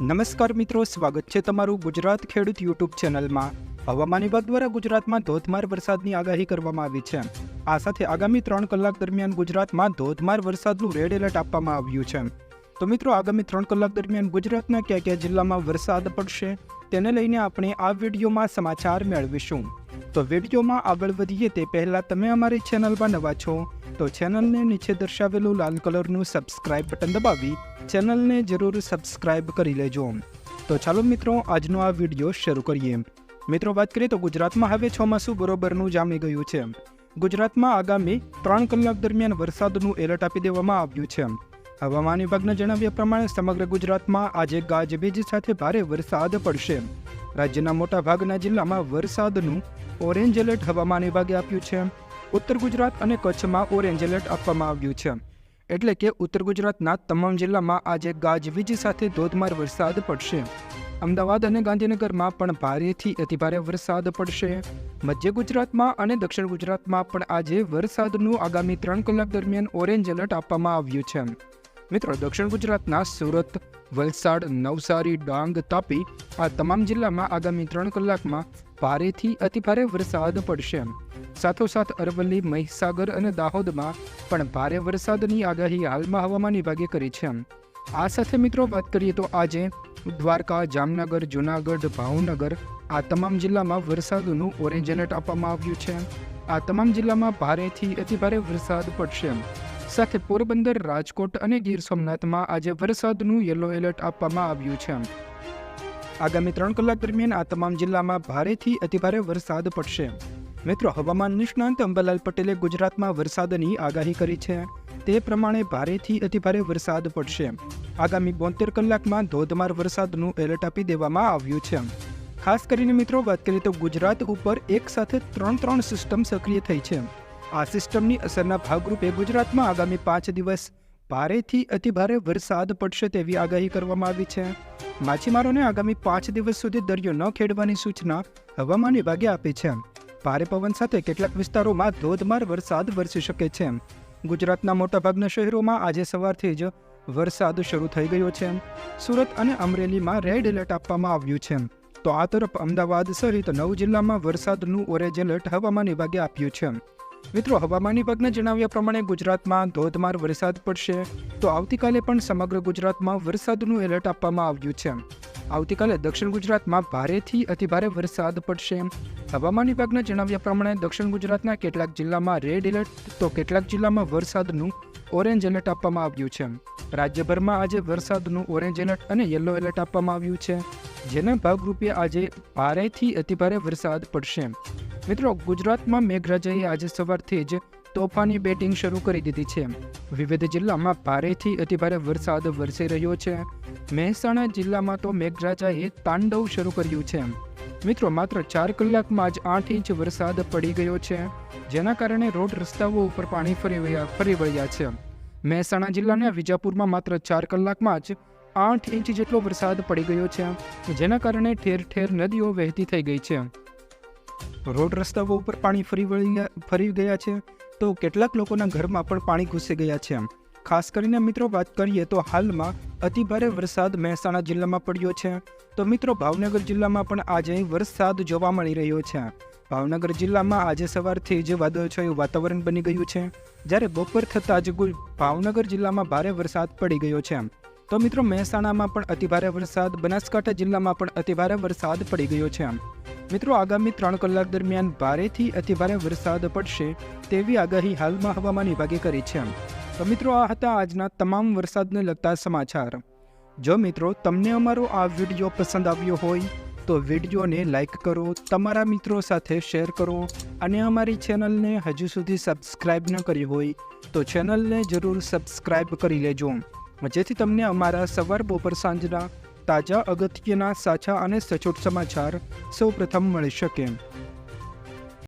નમસ્કાર મિત્રો, સ્વાગત છે તમારું ગુજરાત ખેડૂત યુટ્યુબ ચેનલમાં. હવામાન વિભાગ દ્વારા ગુજરાતમાં ધોધમાર વરસાદની આગાહી કરવામાં આવી છે. આ સાથે આગામી ત્રણ કલાક દરમિયાન ગુજરાતમાં ધોધમાર વરસાદનું રેડ એલર્ટ આપવામાં આવ્યું છે. તો મિત્રો, આગામી ત્રણ કલાક દરમિયાન ગુજરાતના કયા કયા જિલ્લામાં વરસાદ પડશે, તેને લઈને આપણે આ વિડીયોમાં સમાચાર મેળવીશું. તો વિડીયોમાં આગળ વધીએ તે પહેલાં તમે અમારી ચેનલમાં નવા છો તો ચેનલને નીચે દર્શાવેલું લાલ કલરનું સબસ્ક્રાઇબ બટન દબાવી ચેનલને જરૂર સબસ્ક્રાઇબ કરી લેજો. તો ચાલો મિત્રો, આજનો આ વીડિયો શરૂ કરીએ. મિત્રો, વાત કરીએ તો ગુજરાતમાં હવે ચોમાસું બરોબરનું જામી ગયું છે. ગુજરાતમાં આગામી ત્રણ કલાક દરમિયાન વરસાદનું એલર્ટ આપી દેવામાં આવ્યું છે. હવામાન વિભાગના જણાવ્યા પ્રમાણે સમગ્ર ગુજરાતમાં આજે ગાજવીજ સાથે ભારે વરસાદ પડશે. રાજ્યના મોટા ભાગના જિલ્લામાં વરસાદનું ઓરેન્જ એલર્ટ હવામાન વિભાગે આપ્યું છે. ઉત્તર ગુજરાત અને કચ્છમાં ઓરેન્જ એલર્ટ આપવામાં આવ્યું છે. એટલે કે ઉત્તર ગુજરાતના તમામ જિલ્લામાં આજે ગાજવીજ સાથે ધોધમાર વરસાદ પડશે. અમદાવાદ અને ગાંધીનગરમાં પણ ભારેથી અતિભારે વરસાદ પડશે. મધ્ય ગુજરાતમાં અને દક્ષિણ ગુજરાતમાં પણ આજે વરસાદનું આગામી ત્રણ કલાક દરમિયાન ઓરેન્જ એલર્ટ આપવામાં આવ્યું છે. મિત્રો, દક્ષિણ ગુજરાતના સુરત, વલસાડ, નવસારી, ડાંગ, તાપી આ તમામ જિલ્લામાં આગામી ત્રણ કલાકમાં ભારેથી અતિભારે વરસાદ પડશે. સાથોસાથ અરવલ્લી, મહીસાગર અને દાહોદમાં પણ ભારે વરસાદની આગાહી હાલમાં હવામાન વિભાગે કરી છે. આ સાથે મિત્રો વાત કરીએ તો આજે દ્વારકા, જામનગર, જૂનાગઢ, ભાવનગર આ તમામ જિલ્લામાં વરસાદનું ઓરેન્જ એલર્ટ આપવામાં આવ્યું છે. આ તમામ જિલ્લામાં ભારેથી અતિભારે વરસાદ પડશે. સાથે પોરબંદર, રાજકોટ અને ગીર સોમનાથમાં આજે વરસાદનું યલો એલર્ટ આપવામાં આવ્યું છે. આગામી ત્રણ કલાક દરમિયાન આ તમામ જિલ્લામાં ભારેથી અતિભારે વરસાદ પડશે. મિત્રો, હવામાન નિષ્ણાંત અંબાલાલ પટેલે ગુજરાતમાં વરસાદની આગાહી કરી છે. તે પ્રમાણે ભારેથી અતિભારે વરસાદ પડશે. આગામી બોતેર કલાકમાં ધોધમાર વરસાદનું એલર્ટ આપી દેવામાં આવ્યું છે. ખાસ કરીને મિત્રો, વાત કરીએ તો ગુજરાત ઉપર એક સાથે ત્રણ ત્રણ સિસ્ટમ સક્રિય થઈ છે. આ સિસ્ટમની અસરના ભાગરૂપે ગુજરાતમાં આગામી પાંચ દિવસ ભારેથી અતિભારે વરસાદ પડશે તેવી આગાહી કરવામાં આવી છે. માછીમારોને આગામી પાંચ દિવસ સુધી દરિયો ન ખેડવાની સૂચના હવામાન વિભાગે આપી છે. ભારે પવન સાથે કેટલાક વિસ્તારોમાં ધોધમાર વરસાદ વરસી શકે છે. ગુજરાતના મોટાભાગના શહેરોમાં આજે સવારથી જ વરસાદ શરૂ થઈ ગયો છે. સુરત અને અમરેલીમાં રેડ એલર્ટ આપવામાં આવ્યું છે. તો આ તરફ અમદાવાદ સહિત નવ જિલ્લામાં વરસાદનું ઓરેન્જ એલર્ટ હવામાન વિભાગે આપ્યું છે. મિત્રો, હવામાન વિભાગના જણાવ્યા પ્રમાણે ગુજરાતમાં ધોધમાર વરસાદ પડશે. તો આવતીકાલે પણ સમગ્ર ગુજરાતમાં વરસાદનું એલર્ટ આપવામાં આવ્યું છે. આવતીકાલે દક્ષિણ ગુજરાતમાં ભારેથી અતિભારે વરસાદ પડશે. હવામાન વિભાગના જણાવ્યા પ્રમાણે દક્ષિણ ગુજરાતના કેટલાક જિલ્લામાં રેડ એલર્ટ, તો કેટલાક જિલ્લામાં વરસાદનું ઓરેન્જ એલર્ટ આપવામાં આવ્યું છે. રાજ્યભરમાં આજે વરસાદનું ઓરેન્જ એલર્ટ અને યલો એલર્ટ આપવામાં આવ્યું છે. જેના ભાગરૂપે આજે ભારેથી અતિભારે વરસાદ પડશે. મિત્રો, ગુજરાતમાં મેઘરાજાએ આજે સવારથી જ તોફાની બેટિંગ શરૂ કરી દીધી છે. વિવિધ જિલ્લામાં ભારેથી અતિભારે વરસાદ વરસી રહ્યો છે. મહેસાણા જિલ્લામાં તો મેઘરાજાએ તાંડવ શરૂ કર્યું છે. મિત્રો, માત્ર ચાર કલાકમાં જ આઠ ઇંચ વરસાદ પડી ગયો છે, જેના કારણે રોડ રસ્તાઓ ઉપર પાણી ફરી વળ્યા ફરી વળ્યા છે. મહેસાણા જિલ્લાના વિજાપુરમાં માત્ર ચાર કલાકમાં જ આઠ ઇંચ જેટલો વરસાદ પડી ગયો છે, જેના કારણે ઠેર ઠેર નદીઓ વહેતી થઈ ગઈ છે. રોડ રસ્તાઓ ઉપર પાણી ફરી વળી ફરી ગયા છે, તો કેટલાક લોકોના ઘરમાં પણ પાણી ઘૂસી ગયા છે ખાસ કરીને મિત્રો વાત કરીએ તો હાલમાં અતિભારે વરસાદ મહેસાણા જિલ્લામાં પડ્યો છે. તો મિત્રો ભાવનગર જિલ્લામાં પણ આજે વરસાદ જોવા મળી રહ્યો છે. ભાવનગર જિલ્લામાં આજે સવારથી જ વાદળછાયું વાતાવરણ બની ગયું છે. જ્યારે બપોર થતાં જ ભાવનગર જિલ્લામાં ભારે વરસાદ પડી ગયો છે તો મિત્રો મહેસાણામાં પણ અતિભારે વરસાદ, બનાસકાંઠા જિલ્લામાં પણ અતિભારે વરસાદ પડી ગયો છે મિત્રો આગામી ત્રણ કલાક દરમિયાન ભારેથી અતિભારે વરસાદ પડશે તેવી આગાહી હાલમાં હવામાન વિભાગે કરી છે તો મિત્રો આ હતા આજના તમામ વરસાદને લગતા સમાચાર. જો મિત્રો તમને અમારો આ વીડિયો પસંદ આવ્યો હોય, તો વિડીયોને લાઇક કરો, તમારા મિત્રો સાથે શેર કરો અને અમારી ચેનલને હજુ સુધી સબસ્ક્રાઇબ ન કરી હોય, તો ચેનલને જરૂર સબસ્ક્રાઇબ કરી લેજો. જેથી તમને અમારા સવાર બપોર સાંજના તાજા અગત્યના સાચા અને સચોટ સમાચાર સૌપ્રથમ મળી શકે.